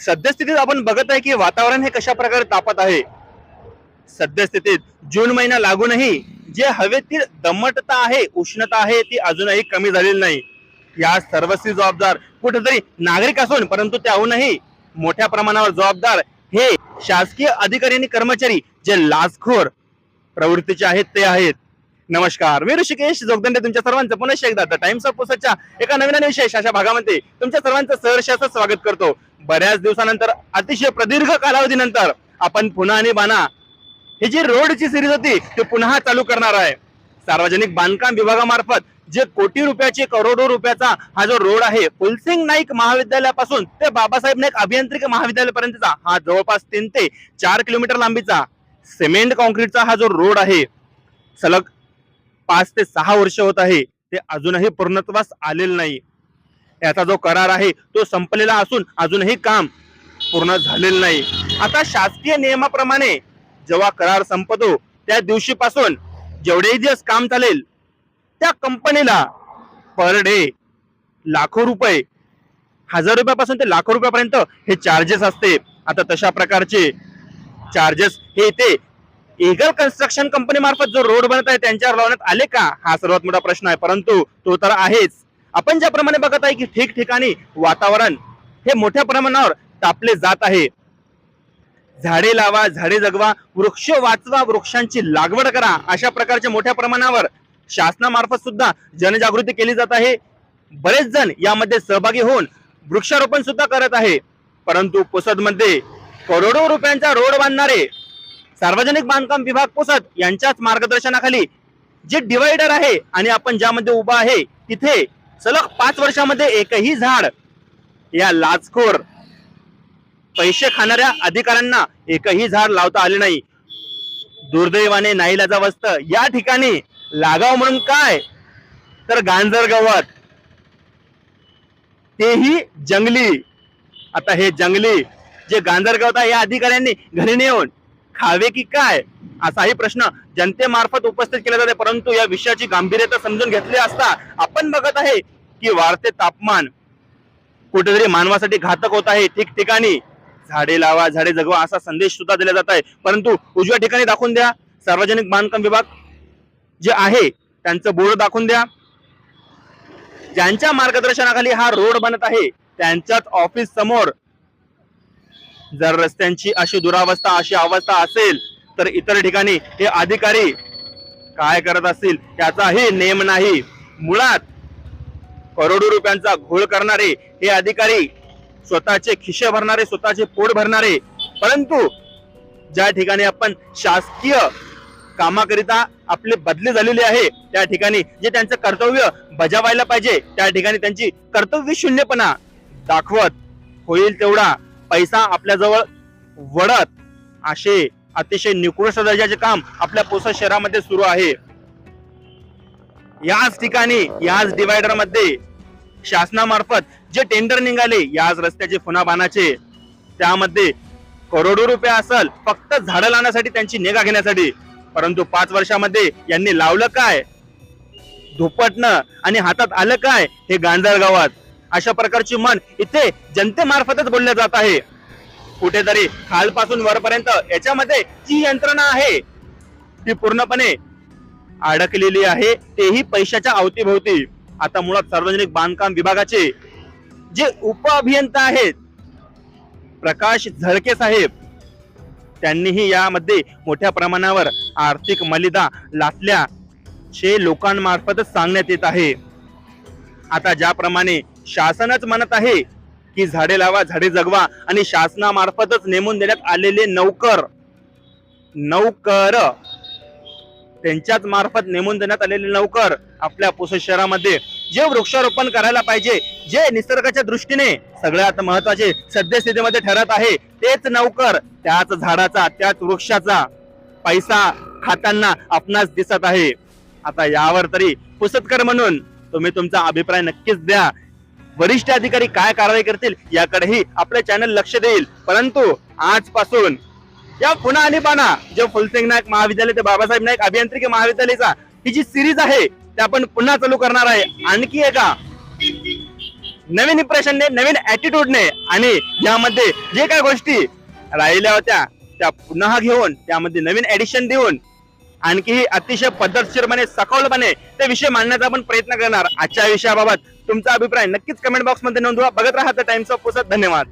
सद्यस्थितीत आपण बघत आहे की वातावरण हे कशा प्रकारे तापत आहे? सद्यस्थितीत जून महिना लागूनही जे हवेतील दमटता आहे उष्णता आहे ती अजूनही कमी झालेली नाही. या सर्वस्वी जबाबदार कुठेतरी नागरिक असून परंतु त्याहूनही मोठ्या प्रमाणावर जबाबदार हे शासकीय अधिकारी आणि कर्मचारी जे लाचखोर प्रवृत्तीचे आहेत ते आहेत. नमस्कार. मी ऋषिकेश जोगदंडे तुमच्या सर्वांचं पुन्हा एकदा द टाइम्स ऑफ पुसतच्या एका नवीन आणि विशेष अशा भागामध्ये तुमच्या सर्वांचं सहर्ष स्वागत करतो. बऱ्याच दिवसानंतर अतिशय प्रदीर्घ कालावधीनंतर आपण पुन्हा आणि बाणा ही जी रोडची सिरीज होती ती पुन्हा चालू करणार आहे. सार्वजनिक बांधकाम विभागामार्फत जे कोटी रुपयाचे करोडो रुपयाचा हा जो रोड आहे फुलसिंग नाईक महाविद्यालयापासून ते बाबासाहेब नाईक अभियांत्रिकी महाविद्यालयापर्यंतचा हा जवळपास तीन ते चार किलोमीटर लांबीचा सिमेंट कॉन्क्रीटचा हा जो रोड आहे सलग पाच ते सहा वर्ष होत आहे ते अजूनही पूर्णत्वास आलेलं नाही. याचा जो करार आहे तो संपलेला असून अजूनही काम पूर्ण झालेलं नाही. आता शासकीय नियमाप्रमाणे जेव्हा करार संपतो त्या दिवशीपासून जेवढे दिवस काम चालेल त्या कंपनीला पर डे लाखो रुपये हजार रुपयापासून ते लाखो रुपयापर्यंत हे चार्जेस असते. आता तशा प्रकारचे चार्जेस हे ते इगल कन्स्ट्रक्शन कंपनी मार्फत जो रोड बनत आहे त्यांच्यावर लावण्यात आले का? हा सर्वात मोठा प्रश्न आहे. परंतु तो तर आहेच. आपण ज्याप्रमाणे बघत आहे की ठिकठिकाणी वातावरण हे मोठ्या प्रमाणावर तापले जात आहे. झाडे लावा झाडे जगवा वृक्ष वाचवा वृक्षांची लागवड करा अशा प्रकारच्या मोठ्या प्रमाणावर शासनामार्फत सुद्धा जनजागृती केली जात आहे. बरेच जण यामध्ये सहभागी होऊन वृक्षारोपण सुद्धा करत आहे. परंतु पुसदमध्ये करोडो रुपयांचा रोड बांधणारे सार्वजनिक बांधकाम विभाग पुसत यांच्याच मार्गदर्शनाखाली जे डिवायडर आहे आणि आपण ज्यामध्ये उभा आहे तिथे सलग पाच वर्षामध्ये एकही झाड या लाचखोर पैसे खाणाऱ्या अधिकाऱ्यांना एकही झाड लावता आले नाही. दुर्दैवाने नाईलाजावस्त या ठिकाणी लागाव म्हणून काय? तर गांजर गवत. तेही जंगली. आता हे जंगली जे गांजर गवत आहे या अधिकाऱ्यांनी घरी नेऊन खावे की काय? असाही प्रश्न जनतेमार्फत उपस्थित केला जाते. परंतु या विषयाची गांभीर्यता समजून घेतली असता आपण बघत आहे की वाढते तापमान कुठेतरी मानवासाठी घातक होत आहे. ठिकठिकाणी झाडे लावा झाडे जगवा असा संदेश सुद्धा दिला जात आहे. परंतु उजव्या ठिकाणी दाखवून द्या. सार्वजनिक बांधकाम विभाग जे आहे त्यांचं बोर्ड दाखवून द्या. ज्यांच्या मार्गदर्शनाखाली हा रोड बनत आहे त्यांच्याच ऑफिस समोर जर रस्त्यांची अशी दुरावस्था अशी अवस्था असेल तर इतर ठिकाणी हे अधिकारी काय करत असतील त्याचाही नेम नाही. मुळात करोडो रुपयांचा घोळ करणारे हे अधिकारी स्वतःचे खिशे भरणारे स्वतःचे पोट भरणारे परंतु ज्या ठिकाणी आपण शासकीय कामाकरिता आपले बदली झालेली आहे त्या ठिकाणी जे त्यांचं कर्तव्य बजावायला पाहिजे त्या ठिकाणी त्यांची कर्तव्य शून्यपणा दाखवत होईल तेवढा पैसा आपल्याजवळ वडत असे अतिशय निकृष्ट दर्जाचे काम आपल्या पुसद शहरामध्ये सुरू आहे. याच ठिकाणी याच डिवायडरमध्ये शासनामार्फत जे टेंडर निघाले याच रस्त्याचे फुनाबाणाचे त्यामध्ये करोडो रुपये असल फक्त झाडं लावण्यासाठी त्यांची निगा घेण्यासाठी. परंतु पाच वर्षामध्ये यांनी लावलं काय? धुपटणं आणि हातात आलं काय? हे गांजर गावात अशा प्रकारची मन इथे जनतेमार्फतच बोलल्या जात आहे. कुठेतरी खालपासून वरपर्यंत याच्यामध्ये जी यंत्रणा आहे ती पूर्णपणे अडकलेली आहे तेही पैशाच्या अवतीभोवती. आता मुळात सार्वजनिक बांधकाम विभागाचे जे उप अभियंता आहेत प्रकाश झळके साहेब त्यांनीही यामध्ये मोठ्या प्रमाणावर आर्थिक मलिदा लाटल्याचे लोकांमार्फतच सांगण्यात येत आहे. आता ज्याप्रमाणे शासनच म्हणत आहे की झाडे लावा झाडे जगवा आणि शासनामार्फतच नेमून देण्यात आलेले नौकर नौकर त्यांच्याच मार्फत नेमून देण्यात आलेले नौकर आपल्या पुसद शहरामध्ये. जे वृक्षारोपण करायला पाहिजे जे निसर्गाच्या दृष्टीने सगळ्यात महत्त्वाचे सद्यस्थितीमध्ये ठरत आहे तेच नौकर त्याच झाडाचा त्याच वृक्षाचा पैसा खाताना आपणास दिसत आहे. आता यावर तरी पुसदकर म्हणून तुम्ही तुमचा अभिप्राय नक्कीच द्या. वरिष्ठ अधिकारी काय कारवाई करतील याकडेही आपले चॅनल लक्ष देईल. परंतु आजपासून या पुन्हा आणि पाना जे फुलसिंग नायक महाविद्यालय ते बाबासाहेब नाईक अभियांत्रिकी महाविद्यालयाचा ही जी सिरीज आहे ते आपण पुन्हा चालू करणार आहे. आणखी एका नवीन इम्प्रेशनने नवीन ऍटिट्यूडने आणि यामध्ये जे काय गोष्टी राहिल्या होत्या त्या पुन्हा घेऊन त्यामध्ये नवीन एडिशन देऊन आणखीही अतिशय पद्धतशीरपणे सखोलपणे ते विषय मांडण्याचा आपण प्रयत्न करणार. आजच्या विषयाबाबत तुमचा अभिप्राय नक्कीच कमेंट बॉक्समध्ये नोंदवा. बघत राहा टाइम्स ऑफ पुसत. धन्यवाद.